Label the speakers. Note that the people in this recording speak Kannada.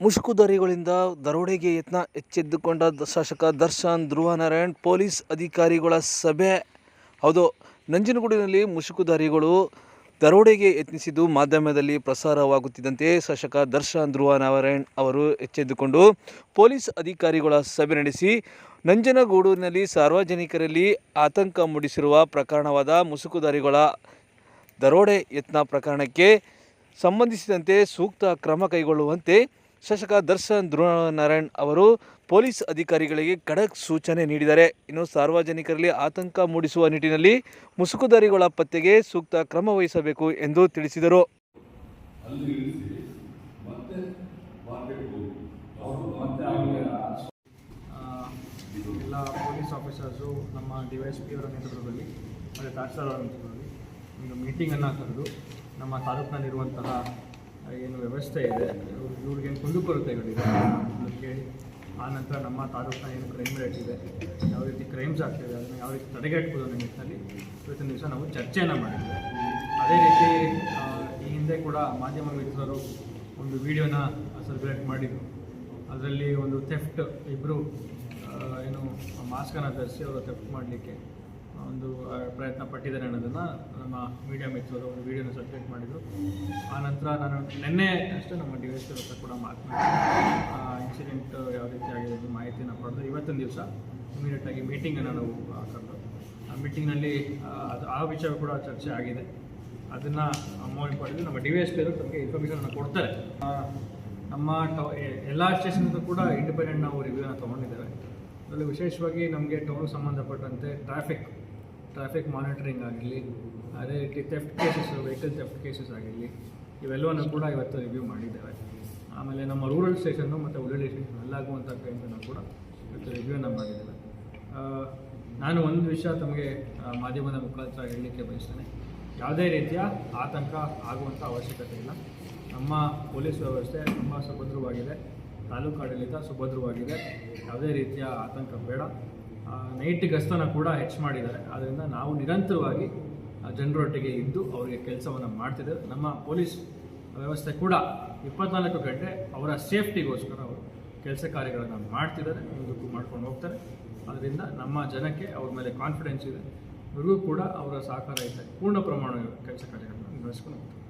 Speaker 1: ಮುಸುಕುಧಾರಿಗಳಿಂದ ದರೋಡೆಗೆ ಯತ್ನ ಹೆಚ್ಚೆದ್ದುಕೊಂಡ ದ- ಶಾಸಕ ದರ್ಶನ್ ಧ್ರುವನಾರಾಯಣ್, ಪೊಲೀಸ್ ಅಧಿಕಾರಿಗಳ ಸಭೆ. ಹೌದು, ನಂಜನಗೂಡಿನಲ್ಲಿ ಮುಸುಕುಧಾರಿಗಳು ದರೋಡೆಗೆ ಯತ್ನಿಸಿದ್ದು ಮಾಧ್ಯಮದಲ್ಲಿ ಪ್ರಸಾರವಾಗುತ್ತಿದ್ದಂತೆ ಶಾಸಕ ದರ್ಶನ್ ಧ್ರುವನಾರಾಯಣ್ ಅವರು ಎಚ್ಚೆದ್ದುಕೊಂಡು ಪೊಲೀಸ್ ಅಧಿಕಾರಿಗಳ ಸಭೆ ನಡೆಸಿ ನಂಜನಗೂಡಿನಲ್ಲಿ ಸಾರ್ವಜನಿಕರಲ್ಲಿ ಆತಂಕ ಮೂಡಿಸಿರುವ ಪ್ರಕರಣವಾದ ಮುಸುಕುಧಾರಿಗಳ ದರೋಡೆ ಯತ್ನ ಪ್ರಕರಣಕ್ಕೆ ಸಂಬಂಧಿಸಿದಂತೆ ಸೂಕ್ತ ಕ್ರಮ ಕೈಗೊಳ್ಳುವಂತೆ ಶಾಸಕ ದರ್ಶನ್ ಧ್ರುವನಾರಾಯಣ್ ಅವರು ಪೊಲೀಸ್ ಅಧಿಕಾರಿಗಳಿಗೆ ಖಡಕ್ ಸೂಚನೆ ನೀಡಿದ್ದಾರೆ. ಇನ್ನು ಸಾರ್ವಜನಿಕರಲ್ಲಿ ಆತಂಕ ಮೂಡಿಸುವ ನಿಟ್ಟಿನಲ್ಲಿ ಮುಸುಕುದಾರಿಗಳ ಪತ್ತೆಗೆ ಸೂಕ್ತ ಕ್ರಮ ವಹಿಸಬೇಕು ಎಂದು ತಿಳಿಸಿದರು.
Speaker 2: ಎಲ್ಲ ಪೊಲೀಸ್ ಆಫೀಸರ್ಸು ನಮ್ಮ ಡಿ ವೈ ಎಸ್ ಪಿ ಅವರ ನೇತೃತ್ವದಲ್ಲಿ, ಮತ್ತು ತಹಸೀಲ್ದಾರ್ ಅವರ ನೇತೃತ್ವದಲ್ಲಿ ಒಂದು ಮೀಟಿಂಗನ್ನು ಕರೆದು ನಮ್ಮ ತಾಲೂಕಿನಲ್ಲಿರುವಂತಹ ಏನು ವ್ಯವಸ್ಥೆ ಇದೆ. ಇವ್ರು- ಇವ್ರಿಗೆ ಏನು ಕುಂದುಕೊರತೆಗಳಿದೆ ಅದಕ್ಕೆ ಕೇಳಿ ಆ ನಂತರ ನಮ್ಮ ತಾಲೂಕಿನ ಏನು ಕ್ರೈಮ್ ರೇಟ್ ಇದೆ, ಯಾವ ರೀತಿ ಕ್ರೈಮ್ಸ್ ಆಗ್ತಿದೆ, ಅದನ್ನ ಯಾವ ರೀತಿ ತಡೆಗಟ್ಟಬಹುದು ಅನ್ನೋ ನಿಟ್ಟಿನಲ್ಲಿ ಇವತ್ತಿನ ದಿವಸ ನಾವು ಚರ್ಚೆಯನ್ನು ಮಾಡಿದ್ದೇವೆ ಅದೇ ರೀತಿ ಈ ಹಿಂದೆ ಕೂಡ ಮಾಧ್ಯಮ ಮಿತ್ರರು ಒಂದು ವಿಡಿಯೋನ ಸರ್ಕ್ಯುಲೇಟ್ ಮಾಡಿದರು. ಅದರಲ್ಲಿ ಒಂದು ಥೆಫ್ಟ್ ಇಬ್ಬರು ಏನು ಮಾಸ್ಕನ್ನು ಧರಿಸಿ ಅವರು ಥೆಫ್ಟ್ ಮಾಡಲಿಕ್ಕೆ. ಒಂದು ಪ್ರಯತ್ನ ಪಟ್ಟಿದ್ದಾರೆ ಅನ್ನೋದನ್ನು ನಮ್ಮ ಮೀಡಿಯಾ ಮಿತ್ರರು ಒಂದು ವಿಡಿಯೋನ ಸಬ್ಮಿಟ್ ಮಾಡಿದ್ರು. ಆ ನಂತರ ನಾನು ನಿನ್ನೆ ಅಷ್ಟೇ ನಮ್ಮ ಡಿ ಎಸ್ ಹತ್ರ ಕೂಡ ಮಾತನಾಡಿ ಇನ್ಸಿಡೆಂಟ್ ಯಾವ ರೀತಿ ಆಗಿದೆ ಅನ್ನೋ ಮಾಹಿತಿನ ಪಡೆದು ಇವತ್ತಿನ ದಿವಸ ಇಮಿಡಿಯೇಟಾಗಿ ಮೀಟಿಂಗನ್ನು ನಾವು ಆ, ಕರೆದು ಆ ಮೀಟಿಂಗ್ನಲ್ಲಿ ಅದು ಆ ವಿಷಯ ಕೂಡ ಚರ್ಚೆ ಆಗಿದೆ. ಅದನ್ನು ಮೋಲ್ ಪಡೆದು ನಮ್ಮ ಡಿ ಎಸ್ ಪಿ ಅವರು ತಮಗೆ ಇನ್ಫಾರ್ಮೇಷನ್ ಕೊಡ್ತಾರೆ. ಆ, ನಮ್ಮ ಟ ಎಲ್ಲ ಸ್ಟೇಷನ್ಗೂ ಕೂಡ ಇಂಡಿಪೆಂಡೆಂಟ್ ನಾವು ರಿವ್ಯೂನ ತೊಗೊಂಡಿದ್ದೇವೆ. ಅದರಲ್ಲಿ ವಿಶೇಷವಾಗಿ ನಮಗೆ ಟೌನ್ ಸಂಬಂಧಪಟ್ಟಂತೆ ಟ್ರಾಫಿಕ್ ಟ್ರಾಫಿಕ್ ಮಾನಿಟರಿಂಗ್ ಆಗಿರಲಿ ಅದೇ ರೀತಿ theft cases vehicle theft cases ಆಗಿರಲಿ, ಇವೆಲ್ಲವನ್ನು ಕೂಡ ಇವತ್ತು ರಿವ್ಯೂ ಮಾಡಿದ್ದೇವೆ. ಆಮೇಲೆ ನಮ್ಮ ರೂರಲ್ ಸ್ಟೇಷನ್ನು ಮತ್ತು ಉಳ್ಳಳ್ಳಿ ಸ್ಟೇಷನ್ ಅಲ್ಲಾಗುವಂಥ ಕ್ರೈಮ್ಸನ್ನು ಕೂಡ ಇವತ್ತು ರಿವ್ಯೂನ ಮಾಡಿದ್ದೇವೆ. ನಾನು ಒಂದು ವಿಷಯ ತಮಗೆ ಮಾಧ್ಯಮದ ಮುಖಾಂತರ ಹೇಳಲಿಕ್ಕೆ ಬಯಸ್ತೇನೆ. ಯಾವುದೇ ರೀತಿಯ ಆತಂಕ ಆಗುವಂಥ ಅವಶ್ಯಕತೆ ಇಲ್ಲ. ನಮ್ಮ ಪೊಲೀಸ್ ವ್ಯವಸ್ಥೆ ತುಂಬ ಸುಭದ್ರವಾಗಿದೆ. ತಾಲೂಕು ಆಡಳಿತ ಸುಭದ್ರವಾಗಿದೆ. ಯಾವುದೇ ರೀತಿಯ ಆತಂಕ ಬೇಡ. ನೈಟ್ ಗಸ್ತನ ಕೂಡ ಹೆಚ್ಚು ಮಾಡಿದ್ದಾರೆ. ಆದ್ದರಿಂದ ನಾವು ನಿರಂತರವಾಗಿ ಜನರೊಟ್ಟಿಗೆ ಇದ್ದು ಅವರಿಗೆ ಕೆಲಸವನ್ನು ಮಾಡ್ತಿದ್ದೇವೆ. ನಮ್ಮ ಪೊಲೀಸ್ ವ್ಯವಸ್ಥೆ ಕೂಡ ಇಪ್ಪತ್ನಾಲ್ಕು ಗಂಟೆ ಅವರ ಸೇಫ್ಟಿಗೋಸ್ಕರ ಅವರು ಕೆಲಸ ಕಾರ್ಯಗಳನ್ನು ಮಾಡ್ತಿದ್ದಾರೆ. ಮುಂದಕ್ಕೂ ಮಾಡ್ಕೊಂಡು ಹೋಗ್ತಾರೆ. ಅದರಿಂದ ನಮ್ಮ ಜನಕ್ಕೆ ಅವ್ರ ಮೇಲೆ ಕಾನ್ಫಿಡೆನ್ಸ್ ಇದೆ. ಇವ್ರಿಗೂ ಕೂಡ ಅವರ ಸಹಕಾರ ಇದೆ ಪೂರ್ಣ ಪ್ರಮಾಣ ಕೆಲಸ ಕಾರ್ಯಗಳನ್ನು ನಡೆಸ್ಕೊಂಡು ಹೋಗ್ತಾರೆ.